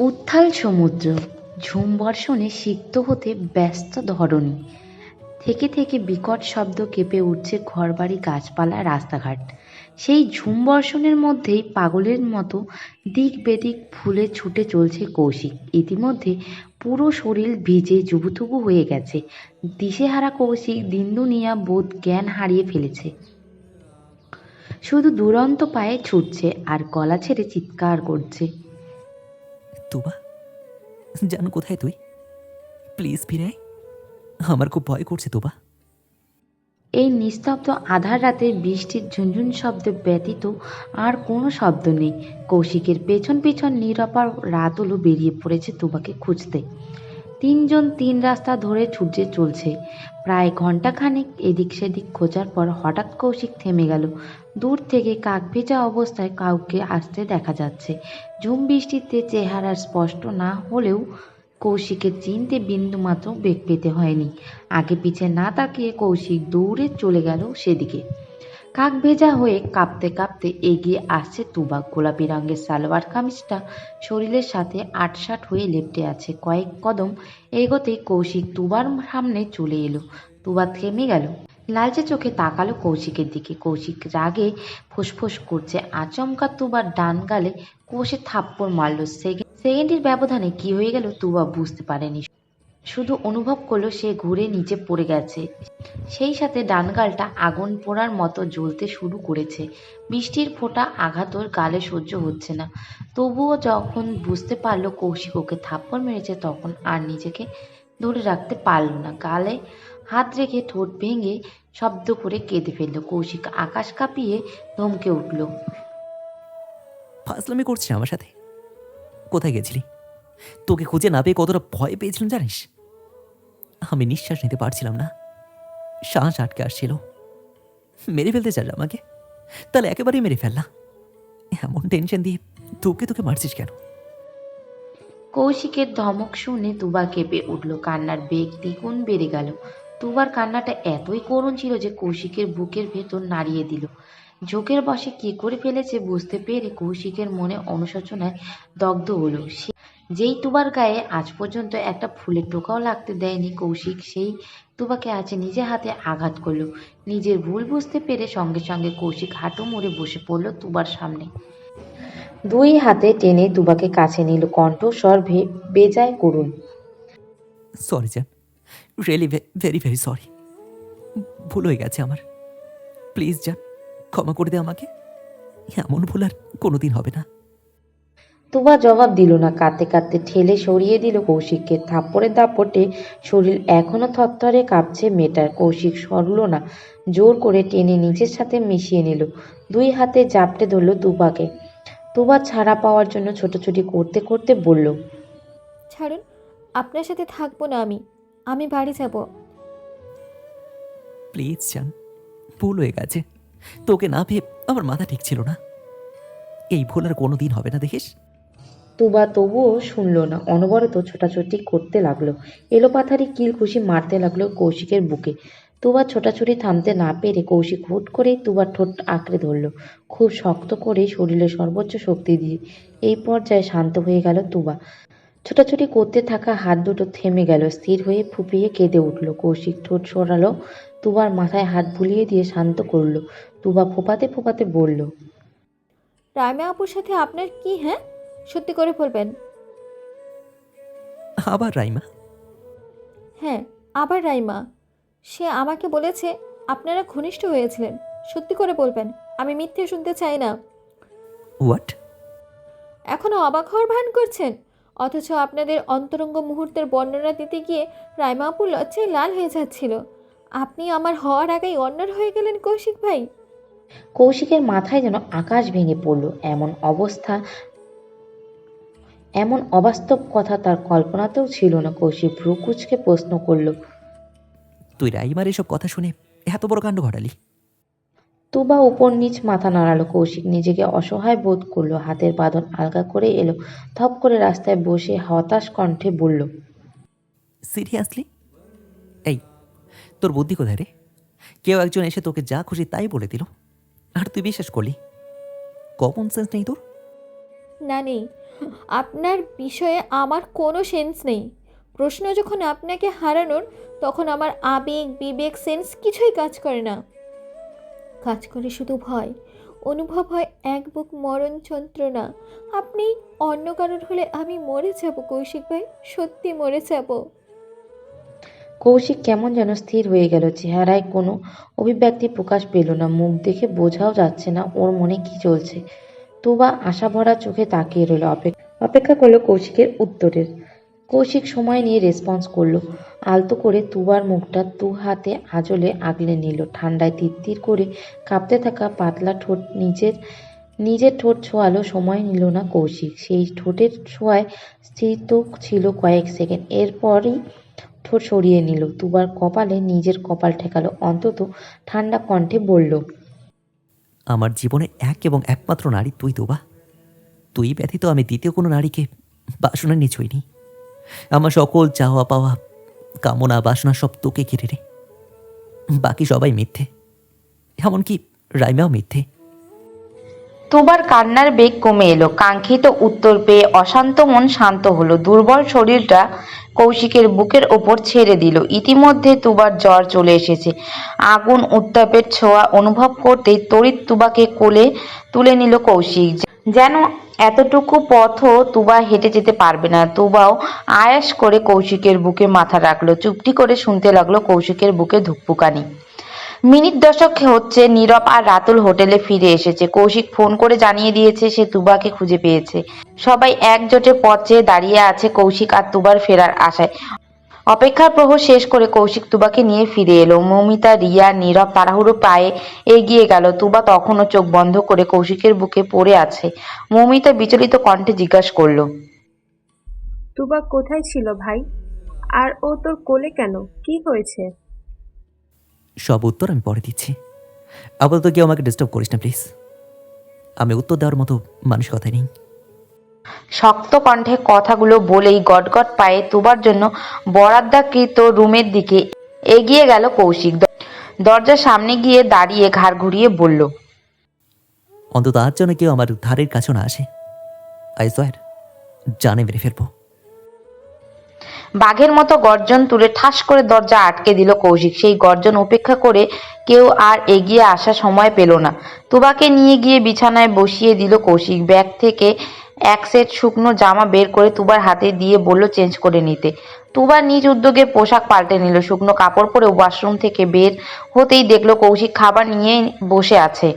উত্থাল সমুদ্র, ঝুম বর্ষণে সিক্ত হতে ব্যস্ত ধরণী। থেকে থেকে বিকট শব্দ কেঁপে উঠছে ঘরবাড়ি, গাছপালা, রাস্তাঘাট। সেই ঝুম বর্ষণের মধ্যেই পাগলের মতো দিক বেদিক ফুলে ছুটে চলছে কৌশিক। ইতিমধ্যে পুরো শরীর ভিজে জুবুথুবু হয়ে গেছে। দিশেহারা কৌশিক দিন দুনিয়া বোধ জ্ঞান হারিয়ে ফেলেছে। শুধু দুরন্ত পায়ে ছুটছে আর গলা ছেড়ে চিৎকার করছে। তুবা জান কোথায় তুই? প্লিজ ফিরে আমার খুব ভয় করছে তুবা। এই নিস্তব্ধ আধার রাতে বৃষ্টির ঝুনঝুন শব্দ ব্যতীত আর কোনো শব্দ নেই। কৌশিকের পেছন পেছন নিরাপার রাতুলও বেরিয়ে পড়েছে তুবাকে খুঁজতে। তিনজন তিন রাস্তা ধরে ছুটে চলছে। প্রায় ঘন্টাখানেক এদিক সেদিক খোঁজার পর হঠাৎ কৌশিক থেমে গেল। দূর থেকে কাক ভেজা অবস্থায় কাউকে আসতে দেখা যাচ্ছে। ঝুম বৃষ্টিতে চেহারা স্পষ্ট না হলেও কৌশিকের চিনতে বিন্দুমাত্র বেগ পেতে হয়নি। আগে পিছে না তাকিয়ে কৌশিক দৌড়ে চলে গেল সেদিকে। কাক ভেজা হয়ে কাঁপতে কাঁপতে এগিয়ে আসছে তুবা। গোলাপি রঙের সালোয়ার কামিজটা শরীরের সাথে আটসাট হয়ে লেপটে আছে। কয়েক কদম এগোতেই কৌশিক তুবার সামনে চলে এলো। তুবা থেমে গেল। লালচে চোখে তাকালো কৌশিকের দিকে। কৌশিক রাগে ফোঁসফোঁস করছে। আচমকা তুবার ডান গালে কষে থাপ্পড় মারল। সেকেন্ড সেকেন্ডের ব্যবধানে কি হয়ে গেল তুবা বুঝতে পারেনি। শুধু অনুভব করল সে ঘুরে নিচে পড়ে গেছে। সেই সাথে ডানগালটা আগুন পোড়ার মতো জ্বলতে শুরু করেছে। বৃষ্টির ফোঁটা আঘাত ওর গালে সহ্য হচ্ছে না। তবুও যখন বুঝতে পারল কৌশিক ওকে থাপ্পড় মেরেছে, তখন আর নিজেকে ধরে রাখতে পারল না। গালে হাত রেখে ঠোঁট ভেঙে শব্দ করে কেঁদে ফেলল। কৌশিক আকাশ কাঁপিয়ে ধমকে উঠল। ফাজলামি করছিস আমার সাথে? কোথায় গেছিলি? তোকে খুঁজে না পেয়ে কতটা ভয় পেয়েছিলাম জানিস? আমি নিঃশ্বাস নিতে পারছিলাম না। শ্বাস আটকে আসছিল। মেরে ফেলতে চাস আমাকে? তাহলে একেবারেই মেরে ফেললা এমন টেনশন দিয়ে তোকে তোকে মারছিস কেন? কৌশিকের ধমক শুনে তুবা কেঁপে উঠল। কান্নার বেগ দ্বিগুণ বেড়ে গেল। তুবার কান্নাটা এতই করুণ ছিল যে কৌশিকের বুকের ভেতর নাড়িয়ে দিল। ঝোঁকের বসে কি করে ফেলেছে বুঝতে পেরে কৌশিকের মনে অনুশোচনায় দগ্ধ হলো। সে যেই তুবার গায়ে আজ পর্যন্ত একটা ফুলের টোকাও লাগতে দেয়নি কৌশিক, সেই তুবাকে আজ নিজে হাতে আঘাত করল। নিজের ভুল বুঝতে পেরে সঙ্গে সঙ্গে কৌশিক হাঁটু মুড়ে বসে পড়ল তুবার সামনে। দুই হাতে টেনে তুবাকে কাছে নিল কণ্ঠস্বর বেজায় করুন সরি জান রিয়েলি ভেরি ভেরি সরি ভুল হয়ে গেছে আমার। প্লিজ জান ক্ষমা করে দে আমাকে। এমন ভুল আর কোনোদিন হবে না। তুবা জবাব দিল না। কাঁদতে কাঁদতে ঠেলে সরিয়ে দিল কৌশিককে। থাপ্পড়ের দাপটে শরীর এখনও থরথরে কাঁপছে মেটার কৌশিক সরল না জোর করে টেনে নিজের সাথে মিশিয়ে নিল। দুই হাতে জাপটে ধরল তুবাকে। তুবা ছাড়া পাওয়ার জন্য ছোটাছুটি করতে করতে বলল ছাড়ুন আপনার সাথে থাকব না আমি। আমি বাড়ি যাব। প্লিজ জান ভুল হয়ে গেছে। তোকে না পেয়ে আমার মাথা ঠিক ছিল না। এই ভুল আর কোনো দিন হবে না দেখিস? তুবা তবুও শুনল না। অনবরত ছোটাছুটি করতে লাগল। এলোপাথারি কিল খুশি মারতে লাগল কৌশিকের বুকে। তুবা ছোটাছুটি থামতে না পেরে কৌশিক হুট করেই তুবার ঠোঁট আঁকড়ে ধরল। খুব শক্ত করে শরীরের সর্বোচ্চ শক্তি দিয়ে এই পর্যায়ে শান্ত হয়ে গেল তুবা ছোটাছুটি করতে থাকা হাত দুটো থেমে গেল, স্থির হয়ে ফুপিয়ে কেঁদে উঠল। কৌশিক ঠোঁট সরালো তুবার মাথায় হাত বুলিয়ে দিয়ে শান্ত করল। তুবা ফোপাতে ফোপাতে বলল, রায়মা আপুর সাথে আপনার কি হ্যাঁ? সত্যি করে বলবেন? আবার রাইমা? হ্যাঁ আবার রাইমা। সে আমাকে বলেছে আপনারা ঘনিষ্ঠ হয়েছিলেন। সত্যি করে বলবেন আমি মিথ্যে শুনতে চাই না। হোয়াট এখনও অবাক হওয়ার ভান করছেন? অথচ আপনাদের অন্তরঙ্গ মুহূর্তের বর্ণনা দিতে গিয়ে রাইমা আপু লজ্জায় লাল হয়ে যাচ্ছিল। আপনি আমার হওয়ার আগেই অন্যর হয়ে গেলেন কৌশিক ভাই। কৌশিকের মাথায় যেন আকাশ ভেঙে পড়ল এমন অবস্থা এমন অবাস্তব কথা তার কল্পনাতেও ছিল না। কৌশিক ভ্রু কুচকে প্রশ্ন করল তুই রাইমার এসব কথা শুনে এত বড় কাণ্ড ঘটালি? তুবা উপর নিচ মাথা নাড়ালো। কৌশিক নিজেকে অসহায় বোধ করল হাতের বাঁধন আলগা করে এলো থপ করে রাস্তায় বসে হতাশ কণ্ঠে বলল সিরিয়াসলি? এই তোর বুদ্ধি কোথায় রে? কেউ একজন এসে তোকে যা খুশি তাই বলে দিল। আর তুই বিশ্বাস করলি? কমন সেন্স নেই তোর? না নেই। আপনার বিষয়ে আমার কোনো সেন্স নেই। প্রশ্ন যখন আপনাকে হারানোর, তখন আমার আবেগ, বিবেক সেন্স কিছুই কাজ করে না। কাজ করে শুধু ভয়। অনুভব হয় এক বুক মরণ যন্ত্রণা। আপনি অন্য কারোর হলে আমি মরে যাব, কৌশিক ভাই। সত্যি মরে যাব। কৌশিক কেমন যেন স্থির হয়ে গেল। চেহারায় কোনো অভিব্যক্তি প্রকাশ পেল না। মুখ দেখে বোঝাও যাচ্ছে না ওর মনে কি চলছে। তুবা আশা ভরা চোখে তাকিয়ে রইল অপেক্ষা অপেক্ষা করল কৌশিকের উত্তরের। কৌশিক সময় নিয়ে রেসপন্স করল। আলতো করে তুবার মুখটা দু হাতে আঁচলে আগলে নিল। ঠান্ডায় তিত্তির করে কাঁপতে থাকা পাতলা ঠোঁট নিজের নিজের ঠোঁট ছোঁয়ালো সময় নিল না কৌশিক। সেই ঠোঁটের ছোঁয়ায় স্থিত ছিল কয়েক সেকেন্ড। এরপরই ঠোঁট সরিয়ে নিল। তুবার কপালে নিজের কপাল ঠেকালো। অন্তত ঠান্ডা কণ্ঠে বলল আমার জীবনে এক এবং একমাত্র নারী তুই তো বা তুই ব্যতীত আমি দ্বিতীয় কোনো নারীকে বাসনা নিয়ে ছুঁইনি আমার সকল চাওয়া পাওয়া, কামনা বাসনা সব তোকে ঘিরে রে। বাকি সবাই মিথ্যে, এমনকি রাইমাও মিথ্যে। তুবার কান্নার বেগ কমে এলো, কাঙ্ক্ষিত উত্তর পেয়ে অশান্ত মন শান্ত হলো। দুর্বল শরীরটা কৌশিকের বুকের ওপর ছেড়ে দিল। ইতিমধ্যে তুবার জ্বর চলে এসেছে। আগুন, উত্তাপের ছোঁয়া অনুভব করতেই তড়িৎ তুবাকে কোলে তুলে নিল কৌশিক। যেন এতটুকু পথও তুবা হেঁটে যেতে পারবে না। তুবাও আয়াস করে কৌশিকের বুকে মাথা রাখল। চুপটি করে শুনতে লাগল কৌশিকের বুকে ধুকপুকানি। মিনিট দশক হচ্ছে নীরব আর রাতুল হোটেলে ফিরে এসেছে। কৌশিক ফোন করে জানিয়ে দিয়েছে, সে তুবাকে খুঁজে পেয়েছে। সবাই একজোটে পথ দাঁড়িয়ে আছে কৌশিক আর তুবার ফেরার আশায়। অপেক্ষার প্রহর শেষ করে কৌশিক তুবাকে নিয়ে ফিরে এলো। মৌমিতা, রিয়া, নীরব তাড়াহুড়ো পায়ে এগিয়ে গেল। তুবা তখনও চোখ বন্ধ করে কৌশিকের বুকে পড়ে আছে। মৌমিতা বিচলিত কণ্ঠে জিজ্ঞাসা করল, তুবা কোথায় ছিল ভাই? আর ও তোর কোলে কেন? কি হয়েছে? সব উত্তর আমি পরে দিচ্ছি। আপাতত কেউ আমাকে ডিস্টার্ব করিস না প্লিজ আমি উত্তর দেওয়ার মতো মানুষ মানসিকতায় নেই। শক্ত কণ্ঠে কথাগুলো বলেই গটগট পায়ে তুবার জন্য বরাদ্দাকৃত রুমের দিকে এগিয়ে গেল কৌশিক। দরজার সামনে গিয়ে দাঁড়িয়ে ঘাড় ঘুরিয়ে বলল অন্তত আজ জন্য কেউ আমার ধারের কাছেও না আসে। আই সোয়ার জানে মেরে ফেলব। বাঘের মতো গর্জন তুলে ঠাস করে দরজা আটকে দিল কৌশিক। সেই গর্জন উপেক্ষা করে কেউ আর এগিয়ে আসার সময় পেল না। তুবাকে নিয়ে গিয়ে বিছানায় বসিয়ে দিল কৌশিক। ব্যাগ থেকে এক সেট শুকনো জামা বের করে তুবার হাতে দিয়ে বলল, চেঞ্জ করে নিতে। তুবা নিজ উদ্যোগে পোশাক পাল্টে নিল। শুকনো কাপড় পরে ওয়াশরুম থেকে বের হতেই দেখল কৌশিক খাবার নিয়ে বসে আছে।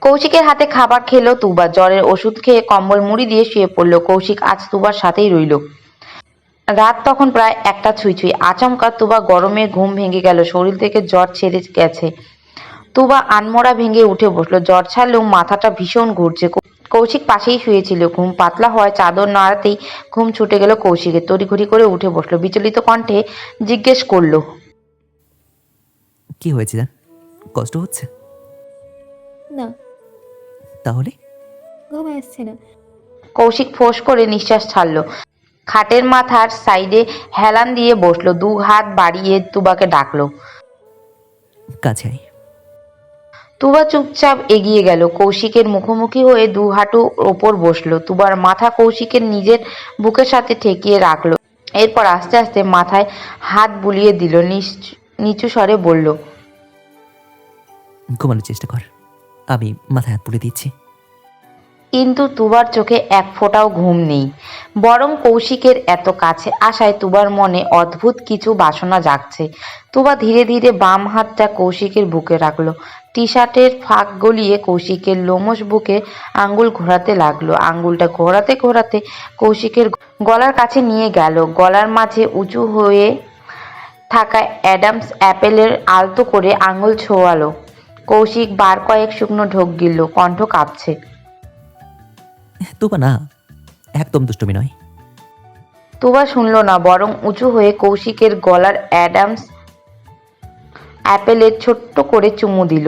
কৌশিকের হাতে খাবার খেলো তুবা। জ্বরের ওষুধ খেয়ে কম্বল মুড়ি দিয়ে শুয়ে পড়ল। কৌশিক আজ তুবার সাথেই রইল। রাত তখন প্রায় একটা ছুঁই ছুঁই আচমকা তুবা গরমে ঘুম ভেঙে গেল শরীর থেকে জ্বর ছেড়ে গেছে। তুবা আনমোড়া ভেঙে উঠে বসল। জ্বর ছাড়লেও মাথাটা ভীষণ ঘুরছে। কৌশিক পাশেই শুয়েছিল। ঘুম পাতলা হওয়ায় চাদর নাড়াতেই ঘুম ছুটে গেল কৌশিকের। তড়িঘড়ি করে উঠে বসল। বিচলিত কণ্ঠে জিজ্ঞেস করল কি হয়েছে জান? কষ্ট হচ্ছে? না। তাহলে? ঘুম আসছে না। কৌশিক ফোঁস করে নিঃশ্বাস ছাড়লো। খাটের মাথার সাইডে হেলান দিয়ে বসল দু হাত বাড়িয়ে তুবাকে ডাকলো। কাছে তুবা চুপচাপ এগিয়ে গেল কৌশিকের মুখোমুখি হয়ে দু হাঁটু ওপর বসল। তুবার মাথা কৌশিকের নিজের বুকের সাথে ঠেকিয়ে রাখল। এরপর আস্তে আস্তে মাথায় হাত বুলিয়ে দিল নিচ- স্বরে বলল ঘুমানোর চেষ্টা কর। আমি মাথায় হাত তুলে দিচ্ছি। কিন্তু তুবার চোখে এক ফোঁটাও ঘুম নেই। বরং কৌশিকের এত কাছে আসায় তুবার মনে অদ্ভুত কিছু বাসনা জাগছে। তুবা ধীরে ধীরে বাম হাতটা কৌশিকের বুকে রাখল। টি শার্টের ফাঁক গলিয়ে কৌশিকের লোমশ বুকে আঙ্গুল ঘোরাতে লাগল। আঙ্গুলটা ঘোরাতে ঘোরাতে কৌশিকের গলার কাছে নিয়ে গেল। গলার মাঝে উঁচু হয়ে থাকা অ্যাডামস অ্যাপেলের আলতো করে আঙুল ছোঁয়ালো। কৌশিক বার কয়েক শুকনো ঢোক গিলল। কণ্ঠ কাঁপছে। তোবা না একদম দুষ্টমি নয়। তুবা শুনল না বরং উঁচু হয়ে কৌশিকের গলার অ্যাডামস অ্যাপেলের ছোট্ট করে চুমু দিল।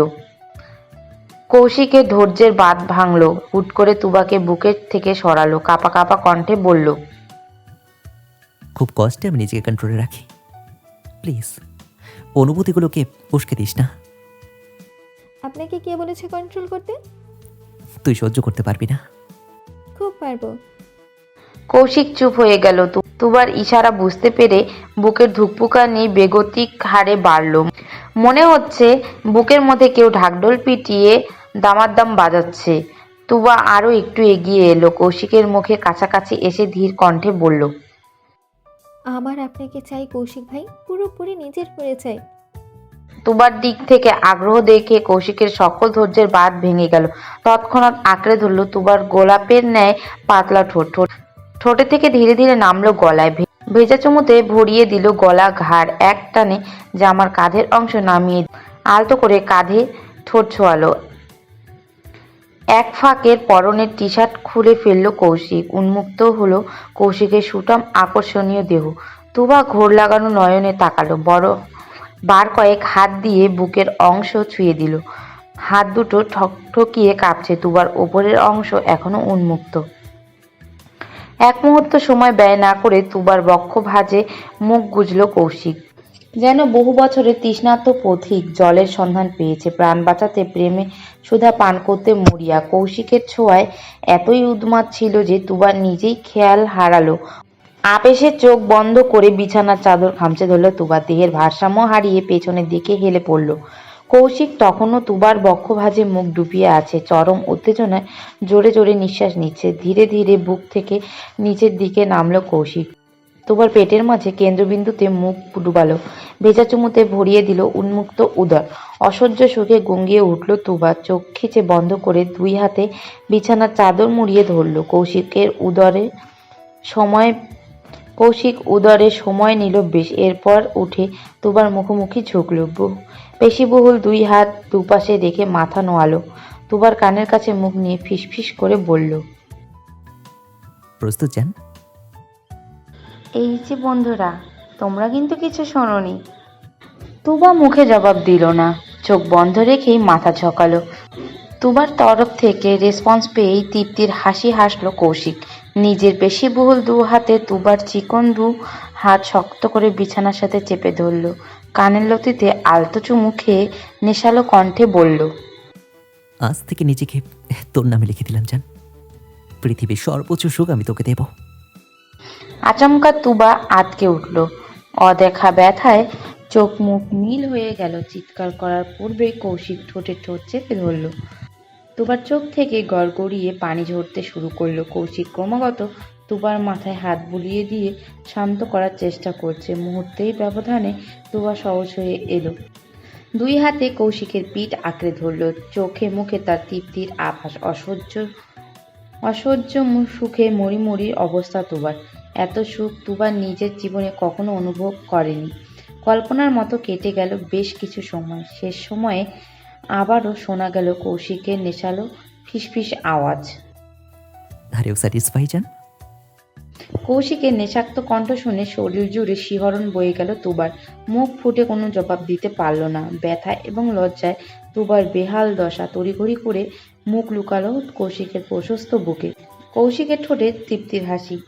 কৌশিকের ধৈর্যের বাঁধ ভাঙলো হুট করে তুবাকে বুকের থেকে সরালো কাপা কাপা কণ্ঠে বলল খুব কষ্টে আমি নিজেকে কন্ট্রোলে রাখি। প্লিজ অনুভূতিগুলোকে উস্কে দিস না। আপনাকে কে বলেছে কন্ট্রোল করতে? তুই সহ্য করতে পারবি না। খুব পারব। কৌশিক চুপ হয়ে গেল। তু- তুবার ইশারা বুঝতে পেরে বুকের ধুকপুকানি বেগতিক হারে বাড়ল। মনে হচ্ছে বুকের মধ্যে কেউ ঢাকঢোল পিটিয়ে দামাদ্দাম বাজাচ্ছে। তুবা আরও একটু এগিয়ে এলো। কৌশিকের মুখে কাছাকাছি এসে ধীর কণ্ঠে বলল আমার আপনাকে চাই কৌশিক ভাই পুরোপুরি নিজের করে চাই তুবার দিক থেকে আগ্রহ দেখে কৌশিকের সকল ধৈর্যের বাঁধ ভেঙে গেল। তৎক্ষণাৎ আঁকড়ে ধরল তুবার গোলাপের ন্যায় পাতলা ঠোঁট। ঠোঁট, ঠোঁটে থেকে ধীরে ধীরে নামলো গলায়। ভেজা চুমুতে ভরিয়ে দিল গলা ঘাড়। এক টানে জামার কাঁধের অংশ নামিয়ে আলতো করে কাঁধে ঠোঁট ছোয়ালো। এক ফাঁকের পরনের টি শার্ট খুলে ফেলল কৌশিক। উন্মুক্ত হলো কৌশিকের সুটাম আকর্ষণীয় দেহ। তুবা ঘোর লাগানো নয়নে তাকালো। বড় বার কয়েক হাত দিয়ে বুকের অংশ ছুঁয়ে দিল। হাত দুটো ঠকঠকিয়ে কাঁপছে তুবার ওপরের অংশ এখনও উন্মুক্ত। এক মুহূর্ত সময় ব্যয় না করে তুবার বক্ষ ভাজে মুখ গুজল কৌশিক। যেন বহু বছরের তৃষ্ণার্ত পথিক জলের সন্ধান পেয়েছে, প্রাণ বাঁচাতে প্রেমে সুধা পান করতে মরিয়া। কৌশিকের ছোঁয়ায় এতই উন্মাদ ছিল যে তুবার নিজেই খেয়াল হারালো। আবেশে চোখ বন্ধ করে বিছানার চাদর খামচে ধরল তুবার দেহের ভারসাম্য হারিয়ে পেছনের দিকে হেলে পড়ল। কৌশিক তখনও তুবার বক্ষ ভাজে মুখ ডুবিয়ে আছে। চরম উত্তেজনায় জোরে জোরে নিঃশ্বাস নিচ্ছে। ধীরে ধীরে বুক থেকে নিচের দিকে নামলো কৌশিক। তুবার পেটের মাঝে কেন্দ্রবিন্দুতে মুখ ডুবালো। ভেজা চুমুতে ভরিয়ে দিল উন্মুক্ত উদর। অসহ্য সুখে গঙ্গিয়ে উঠল তুবা। চোখ খিচে বন্ধ করে দুই হাতে বিছানার চাদর মুড়িয়ে ধরল কৌশিকের উদরে সময় কৌশিক উদরে সময় নিল বেশ। এরপর উঠে তুবার মুখোমুখি ঝুঁকল পেশিবহুল দুই হাত দুপাশে রেখে মাথা নোয়ালো। তুবার কানের কাছে মুখ নিয়ে ফিসফিস করে বলল প্রস্তুত যান এই যে বন্ধুরা তোমরা কিন্তু কিছু শোনোনি। তুবা মুখে জবাব দিল না। চোখ বন্ধ রেখেই মাথা ঝকালো। তুবার তরফ থেকে রেসপন্স পেয়েই তৃপ্তির হাসি হাসলো কৌশিক। নিজের পেশিবহুল দু হাতে তুবার চিকন দু হাত শক্ত করে বিছানার সাথে চেপে ধরলো। কানের লতিতে আলতো চুমু খেয়ে নেশালো কণ্ঠে বলল আজ থেকে নিজেকে তোর নামে লিখে দিলাম জান। পৃথিবীর সর্বোচ্চ সুখ আমি তোকে দেব। আচমকা তুবা আটকে উঠল। অদেখা ব্যথায় চোখ মুখ নীল হয়ে গেল। চিৎকার করার পূর্বেই কৌশিক ঠোঁটে ঠোঁট চেপে ধরল। তুবার চোখ থেকে গড়গড়িয়ে পানি ঝরতে শুরু করল কৌশিক। ক্রমাগত তুবার মাথায় হাত বুলিয়ে দিয়ে শান্ত করার চেষ্টা করছে। মুহূর্তেই ব্যবধানে তুবা সহজ হয়ে এলো। দুই হাতে কৌশিকের পিঠ আঁকড়ে ধরল। চোখে মুখে তার তৃপ্তির আভাস। অসহ্য অসহ্য সুখে মরি মরি অবস্থা তুবার। এত সুখ তুবার নিজের জীবনে কখনো অনুভব করেনি। কল্পনার মতো কেটে গেল বেশ কিছু সময়। শেষ সময়ে আবারও শোনা গেল কৌশিকের নেশালো ফিসফিস আওয়াজ। স্যাটিসফাই যান কৌশিকের নেশাক্ত কণ্ঠ শুনে শরীর জুড়ে শিহরণ বয়ে গেল তুবার মুখ ফুটে কোনো জবাব দিতে পারল না। ব্যথা এবং লজ্জায় তুবার বেহাল দশা তড়িঘড়ি করে মুখ লুকালো কৌশিকের প্রশস্ত বুকে। কৌশিকের ঠোঁটে তৃপ্তির হাসি।